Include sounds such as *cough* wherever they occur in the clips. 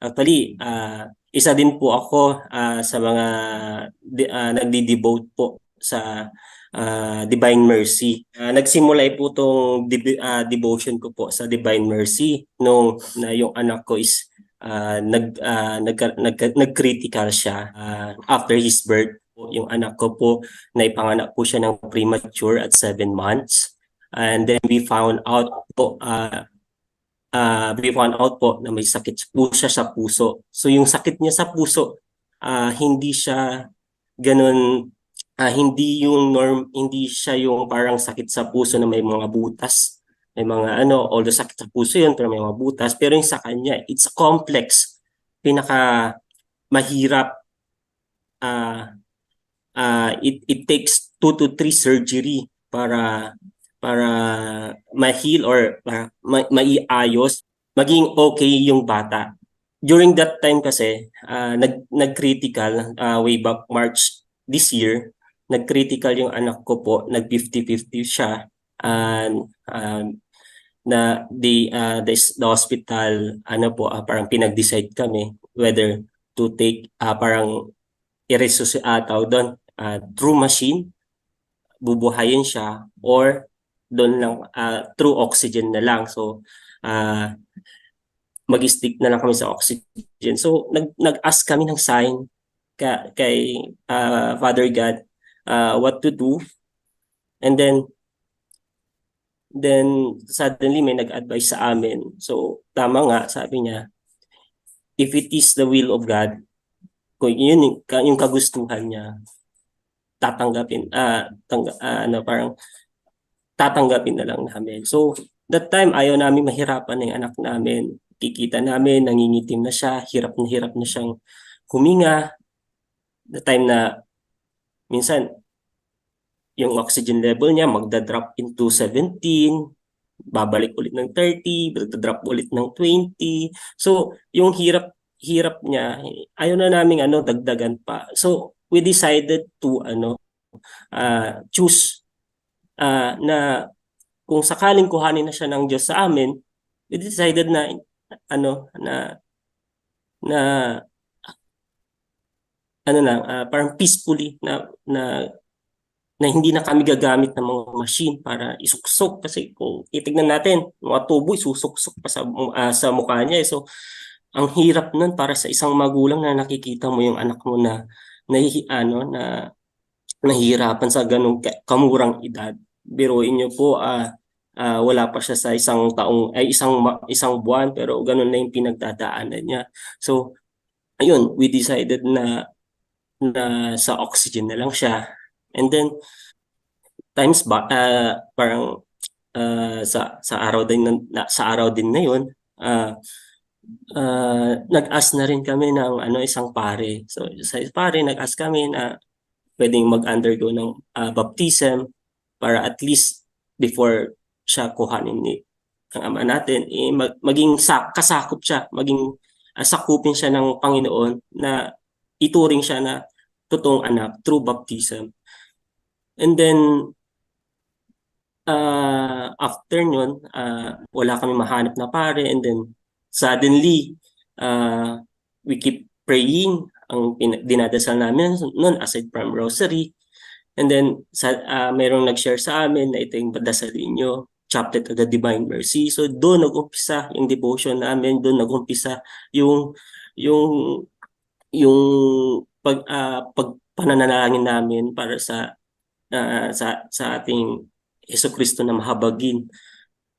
Actually, ah, isa din po ako ah, sa mga di- ah, nagdi-devote po sa ah, Divine Mercy. Ah, nagsimula po tong dibi- ah, devotion ko po sa Divine Mercy nung na yung anak ko is ah, nag ah, nag nag nag-critical siya ah, after his birth. Yung anak ko po naipanganak po siya ng premature at 7 months. And then we found out po ah ah, we found out po na may sakit po siya sa puso. So yung sakit niya sa puso, ah, hindi siya ganun, ah, hindi yung norm, hindi siya yung parang sakit sa puso na may mga butas. May mga ano, although sakit sa puso yun, pero may mga butas. Pero yung sa kanya, it's complex. Pinaka mahirap. ah ah, it, it takes two to three surgery para para ma-heal or para ma- maiayos, maging okay yung bata. During that time kasi, ah, nag, nag-critical ah, way back March this year, nag-critical yung anak ko po, nag-50-50 siya. And um, na the, ah, the, the hospital, ano po, ah, parang pinag-decide kami whether to take ah, parang i-resuscitate tawag doon, ah, through machine, bubuhayin siya or doon lang ah, through oxygen na lang. So ah mag-stick na lang kami sa oxygen. So nag nag-ask kami ng sign ka, kay ah, Father God ah, what to do. And then then suddenly may nag-advise sa amin. So tama nga sabi niya if it is the will of God kung yun yung, kagustuhan niya tatanggapin ah tangga, ah, ano parang tatanggapin na lang namin. So, that time, ayaw namin mahirapan na yung anak namin. Kikita namin, nangingitim na siya, hirap na hirap na siyang huminga. The time na, minsan, yung oxygen level niya magda-drop into 17, babalik ulit ng 30, magda-drop ulit ng 20. So, yung hirap hirap niya, ayaw na namin ano dagdagan pa. So, we decided to ano uh, choose ah, na kung sakaling kuhanin na siya ng Diyos sa amin, we decided na ano na na ano lang ah, parang peacefully na na na hindi na kami gagamit ng mga machine para isuksok kasi kung titignan natin mga tubo isusuksok pa sa ah, sa mukha niya eh. so ang hirap nun para sa isang magulang na nakikita mo yung anak mo na nahi, ano na nahihirapan sa ganung ka- kamurang edad biruin niyo po ah ah, wala pa siya sa isang taong ay isang isang buwan pero ganun na yung pinagdadaanan niya. So ayun, we decided na na sa oxygen na lang siya. And then times ba ah, parang ah, sa sa araw din na, sa araw din na yun ah ah, nag-ask na rin kami ng ano isang pare. So sa pare nag-ask kami na pwedeng mag-undergo ng ah, baptism para at least before siya kuhanin ni ng ama natin, eh, mag, maging sa, kasakop siya, maging ah, sakupin siya ng Panginoon na ituring siya na totoong anak through baptism. And then, uh, after nun, uh, wala kami mahanap na pare and then suddenly, uh, we keep praying ang dinadasal namin noon aside from rosary And then sa uh, mayroong nag-share sa amin na ito yung dasalin nyo, Chaplet of the Divine Mercy. So doon nag-umpisa yung devotion namin, doon nag-umpisa yung yung yung pag uh, pagpananalangin namin para sa uh, sa sa ating Yeso Kristo na mahabagin.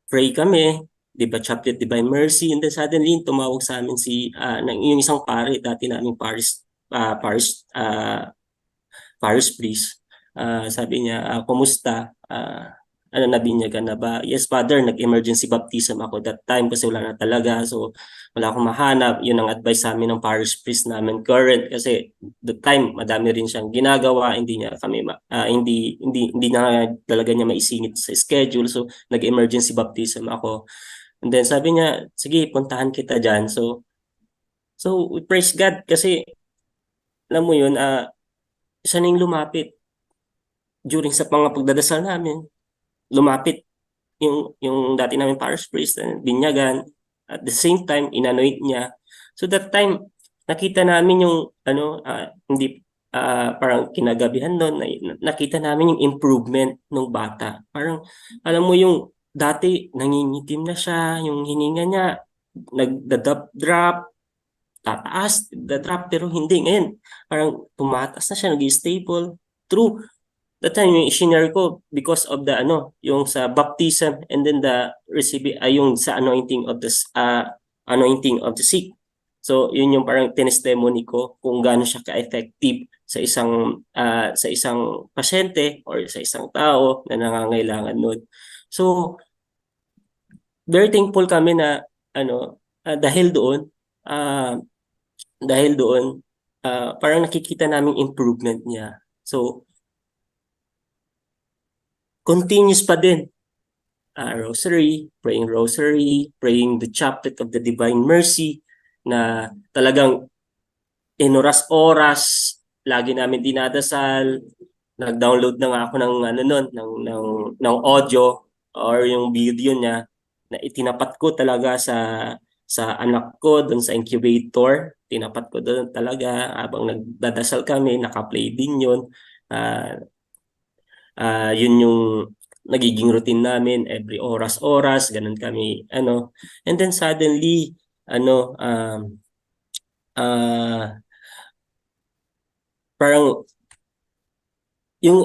Pray kami, 'di ba? Chaplet Divine Mercy and then suddenly tumawag sa amin si uh, yung isang pare dati naming parish uh, parish uh, parish priest uh, sabi niya, uh, kumusta? Uh, ano nabinyagan na ba? Yes, Father, nag-emergency baptism ako that time kasi wala na talaga. So, wala akong mahanap. Yun ang advice sa amin ng parish priest namin current kasi the time madami rin siyang ginagawa, hindi niya kami uh, hindi hindi hindi na talaga niya maisingit sa schedule. So, nag-emergency baptism ako. And then sabi niya, sige, puntahan kita diyan. So, so we praise God kasi alam mo yun, uh, siya nang lumapit during sa mga pagdadasal namin, lumapit yung yung dati namin parish priest na binyagan. At the same time, inanoint niya So that time, nakita namin yung ano, ah, hindi ah, parang kinagabihan doon, na, nakita namin yung improvement ng bata. Parang alam mo yung dati nangingitim na siya, yung hininga niya nagda-drop, tataas, da-drop pero hindi ngayon. Parang tumataas na siya, nag-stable. True. That time yung shinare ko because of the ano, yung sa baptism and then the receiving ay yung sa anointing of the uh, anointing of the sick. So yun yung parang testimony ko kung gaano siya ka-effective sa isang uh, sa isang pasyente or sa isang tao na nangangailangan nun. So very thankful kami na ano uh, dahil doon uh, dahil doon uh, parang nakikita namin improvement niya. So continuous pa din. Uh, rosary, praying rosary, praying the chaplet of the divine mercy na talagang inoras-oras lagi namin dinadasal nag-download na nga ako ng ano nun ng ng ng audio or yung video niya na itinapat ko talaga sa sa anak ko doon sa incubator. Tinapat ko doon talaga habang nagdadasal kami naka-play din yun. Uh, uh, yun yung nagiging routine namin every oras-oras ganun kami ano. And then suddenly ano um uh, parang yung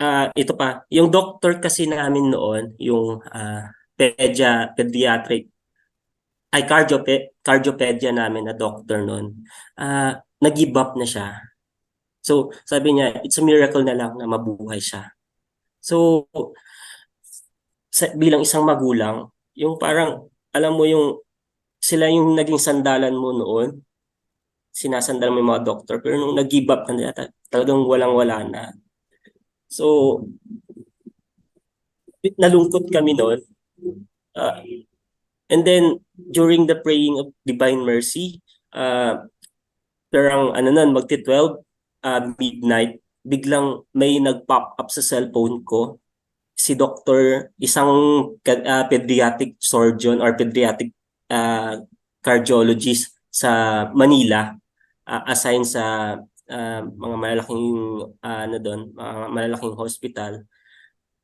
uh, ito pa yung doctor kasi namin noon yung uh, pedia pediatric ay cardiope, cardiopedia namin na doctor noon uh, nag-give up na siya. So sabi niya it's a miracle na lang na mabuhay siya so sa, bilang isang magulang yung parang alam mo yung sila yung naging sandalan mo noon. Sinasandal mo yung mga doktor. Pero nung nag-give up na nila, talagang walang-wala na. So, nalungkot kami noon. Uh, and then, during the praying of Divine Mercy, uh, parang ano nun, magti-12, uh, midnight, biglang may nag-pop up sa cellphone ko si doctor, isang uh, pediatric surgeon or pediatric uh, cardiologist sa Manila uh, assigned sa uh, mga malalaking uh, ano doon, mga malalaking hospital.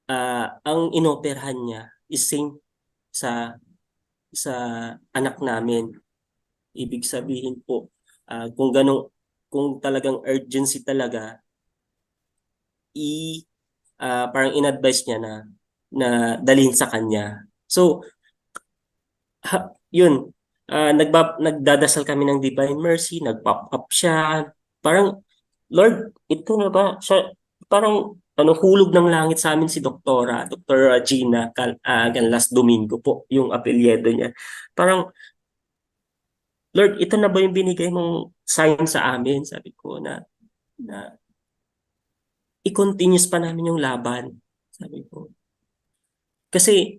Uh, ang inoperahan niya is same sa sa anak namin. Ibig sabihin po uh, kung ganong kung talagang urgency talaga i uh, parang in-advise niya na na dalhin sa kanya. So ha, yun, uh, nagba, nagdadasal kami ng Divine Mercy, nag-pop up siya. Parang, Lord, ito na ba? Siya, parang ano hulog ng langit sa amin si Doktora, Dr. Gina Cal, uh, last Domingo po, yung apelyedo niya. Parang, Lord, ito na ba yung binigay mong sign sa amin? Sabi ko na, na i-continuous pa namin yung laban. Sabi ko. Kasi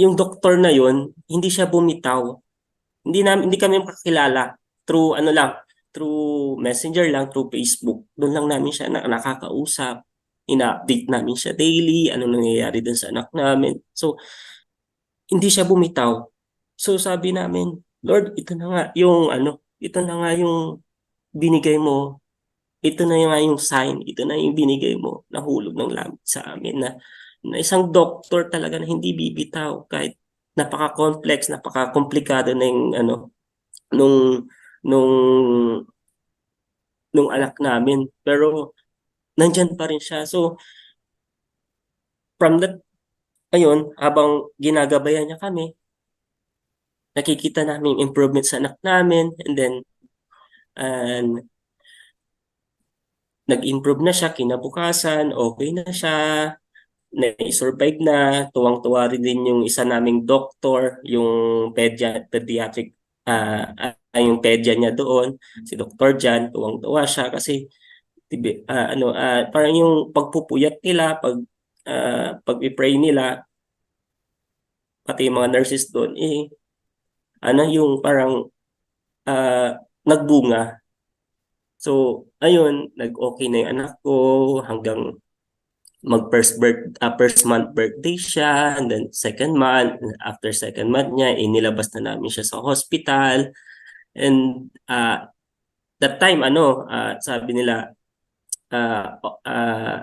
yung doktor na yon hindi siya bumitaw. Hindi namin hindi kami makakilala through ano lang, through Messenger lang, through Facebook. Doon lang namin siya na, nakakausap. Ina-update namin siya daily, ano nangyayari dun sa anak namin. So, hindi siya bumitaw. So, sabi namin, Lord, ito na nga yung ano, ito na nga yung binigay mo. Ito na nga yung sign, ito na yung binigay mo na hulog ng langit sa amin na na isang doktor talaga na hindi bibitaw kahit napaka-complex, napaka-komplikado na yung ano nung nung nung anak namin pero nandiyan pa rin siya. So from that ayun, habang ginagabayan niya kami, nakikita namin improvement sa anak namin and then and nag-improve na siya kinabukasan, okay na siya, na-survive na. Tuwang-tuwa rin din yung isa naming doktor, yung pedia, pediatric, uh, yung pedia niya doon, si Dr. Jan, tuwang-tuwa siya kasi uh, ano, uh, parang yung pagpupuyat nila, pag uh, pag-pray nila, pati mga nurses doon, eh, ano yung parang uh, nagbunga. So, ayun, nag-okay na yung anak ko hanggang mag first birth uh, first month birthday siya and then second month after second month niya inilabas na namin siya sa hospital. And uh, that time ano uh, sabi nila uh, uh,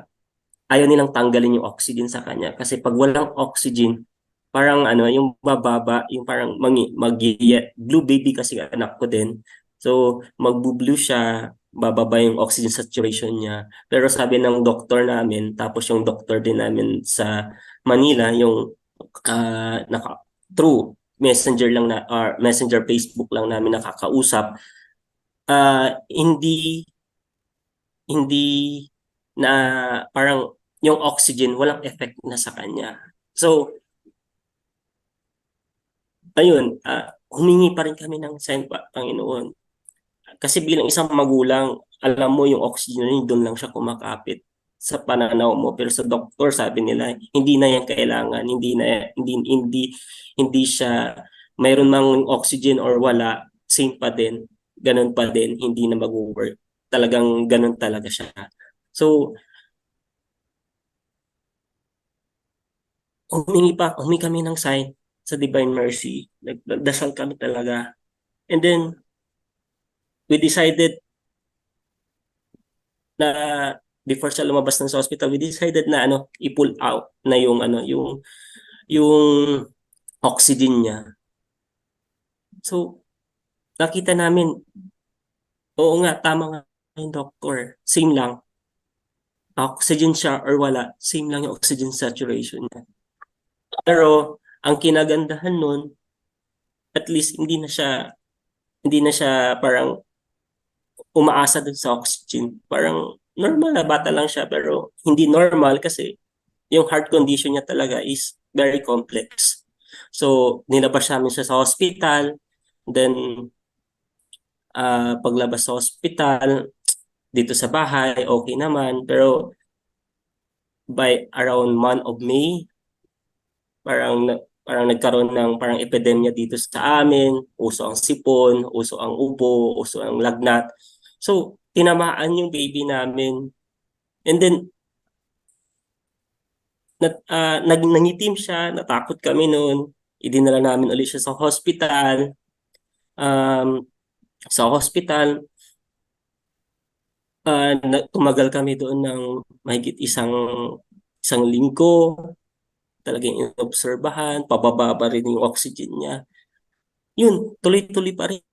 ayaw nilang tanggalin yung oxygen sa kanya kasi pag walang oxygen parang ano yung bababa yung parang mag, mag blue baby kasi anak ko din. So magbu-blue siya bababa yung oxygen saturation niya. Pero sabi ng doktor namin, tapos yung doktor din namin sa Manila, yung uh, naka, through messenger lang na or messenger Facebook lang namin nakakausap uh, hindi hindi na parang yung oxygen walang effect na sa kanya so ayun uh, humingi pa rin kami ng sign pa Panginoon kasi bilang isang magulang, alam mo yung oxygen doon lang siya kumakapit sa pananaw mo. Pero sa doktor sabi nila hindi na yan kailangan hindi na hindi hindi hindi siya mayroon mang oxygen or wala same pa din ganun pa din hindi na mag-work. Talagang ganun talaga siya. So humingi pa humingi kami ng sign sa Divine Mercy. Nagdasal kami talaga. And then we decided na before siya lumabas ng sa hospital, we decided na ano, i-pull out na yung ano, yung yung oxygen niya. So, nakita namin, oo nga, tama nga yung doctor. Same lang. Oxygen siya or wala, same lang yung oxygen saturation niya. Pero, ang kinagandahan nun, at least hindi na siya, hindi na siya parang umaasa dun sa oxygen. Parang normal na bata lang siya pero hindi normal kasi yung heart condition niya talaga is very complex. So, nilabas namin siya sa hospital. Then, uh, paglabas sa hospital, dito sa bahay, okay naman. Pero, by around month of May, parang parang nagkaroon ng parang epidemya dito sa amin, uso ang sipon, uso ang ubo, uso ang lagnat. So, tinamaan yung baby namin. And then, nat, uh, nag, nangitim siya, natakot kami noon. Idinala namin ulit siya sa hospital. Um, sa hospital, uh, tumagal kami doon ng mahigit isang isang linggo. Talagang inobserbahan, pababa pa rin yung oxygen niya. Yun, tuloy-tuloy pa rin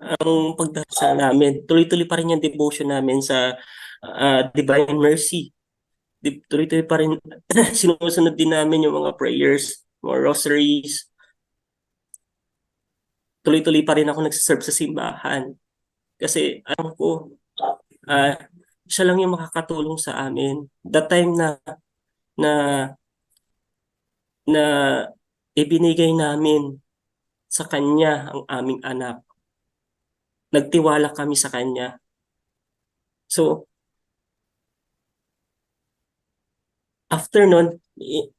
ang pagdarasal namin. Tuloy-tuloy pa rin yung devotion namin sa uh, Divine Mercy. Tuloy-tuloy pa rin, *clears throat* sinusunod din namin yung mga prayers, mga rosaries. Tuloy-tuloy pa rin ako nagsiserve sa simbahan. Kasi alam ko, uh, siya lang yung makakatulong sa amin. That time na na na ibinigay namin sa kanya ang aming anak nagtiwala kami sa kanya. So, after nun,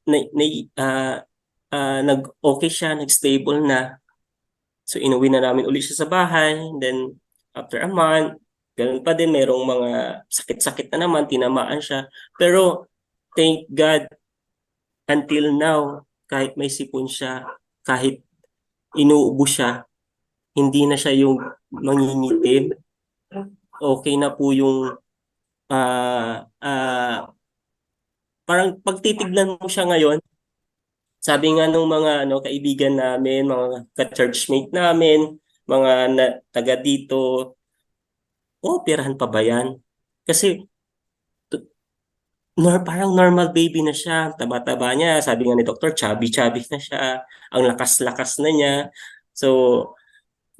na, na, uh, uh, nag-okay siya, nag-stable na. So, inuwi na namin ulit siya sa bahay. Then, after a month, ganun pa din, merong mga sakit-sakit na naman, tinamaan siya. Pero, thank God, until now, kahit may sipon siya, kahit inuubo siya, hindi na siya yung mangingitim. Okay na po yung uh, uh, parang pagtitignan mo siya ngayon, sabi nga nung mga ano kaibigan namin, mga ka-churchmate namin, mga na, taga dito, pirahan pa ba yan? Kasi nor, parang normal baby na siya, taba-taba niya, sabi nga ni doktor, chubby-chubby na siya, ang lakas-lakas na niya. So,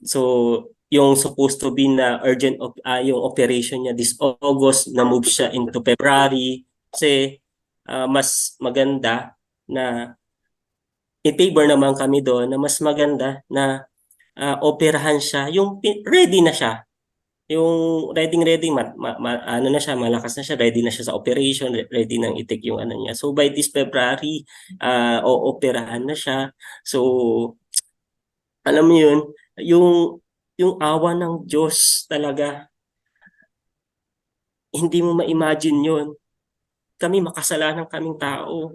So, yung supposed to be na urgent op, uh, yung operation niya this August na move siya into February. Kasi uh, mas maganda na i-favor naman kami doon na mas maganda na uh, operahan siya. Yung ready na siya. Yung ready ready ma, ma, ma, ano na siya malakas na siya ready na siya sa operation ready nang i-take yung ano niya. So by this February uh, o operahan na siya. So alam mo yun yung yung awa ng Diyos talaga hindi mo ma-imagine yon kami makasalanan kaming tao.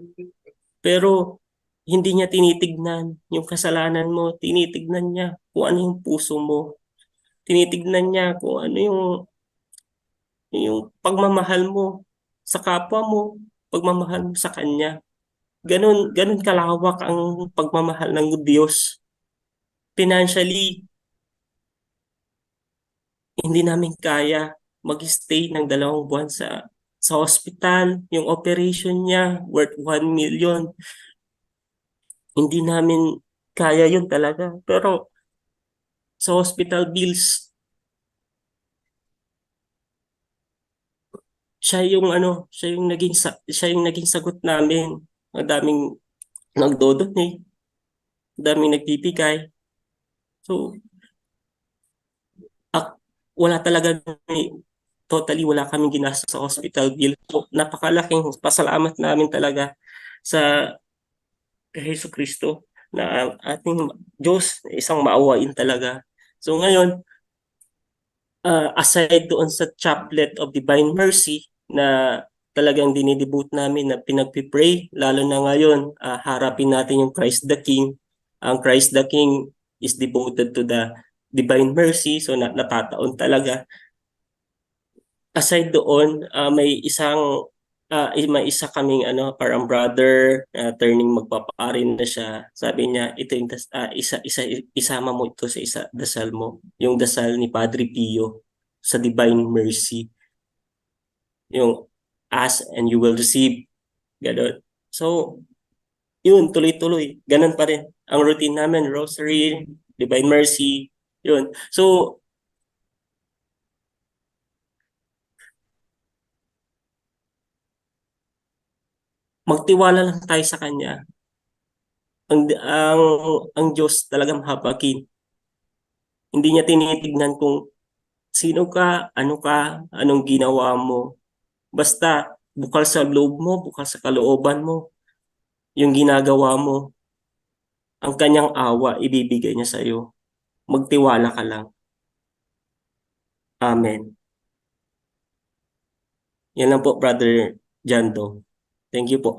Pero hindi niya tinitignan yung kasalanan mo, tinitignan niya kung ano yung puso mo. Tinitignan niya kung ano yung yung pagmamahal mo sa kapwa mo, pagmamahal mo sa kanya. Ganun, ganun kalawak ang pagmamahal ng Diyos. Financially, hindi namin kaya mag-stay ng dalawang buwan sa sa hospital, yung operation niya worth 1 million. Hindi namin kaya yun talaga. Pero sa hospital bills, siya yung ano, siya yung naging siya yung naging sagot namin. Ang daming nagdodonate, ang daming nagbibigay. So, wala talaga totally wala kaming ginastos sa hospital bill. So, napakalaking pasalamat namin talaga sa Hesus Kristo na ang ating Diyos isang maawain talaga. So ngayon, uh, aside doon sa chaplet of divine mercy na talagang dinidebut namin na pinagpipray, lalo na ngayon, uh, harapin natin yung Christ the King. Ang Christ the King is devoted to the divine mercy, so na, natataon talaga aside doon, uh, may isang uh, may isa kaming ano parang brother uh, turning magpapari na siya. Sabi niya, ito yung uh, isa isa isama mo ito sa isa dasal mo, yung dasal ni Padre Pio sa Divine Mercy. Yung ask and you will receive. Ganun. So, yun, tuloy-tuloy. Ganun pa rin. Ang routine namin, rosary, Divine Mercy, yun. So, magtiwala lang tayo sa Kanya. Ang, ang, ang Diyos talagang habakin. Hindi niya tinitignan kung sino ka, ano ka, anong ginawa mo. Basta bukal sa loob mo, bukal sa kalooban mo, yung ginagawa mo, ang kanyang awa ibibigay niya sa iyo. Magtiwala ka lang. Amen. Yan lang po, Brother Jando. Thank you po.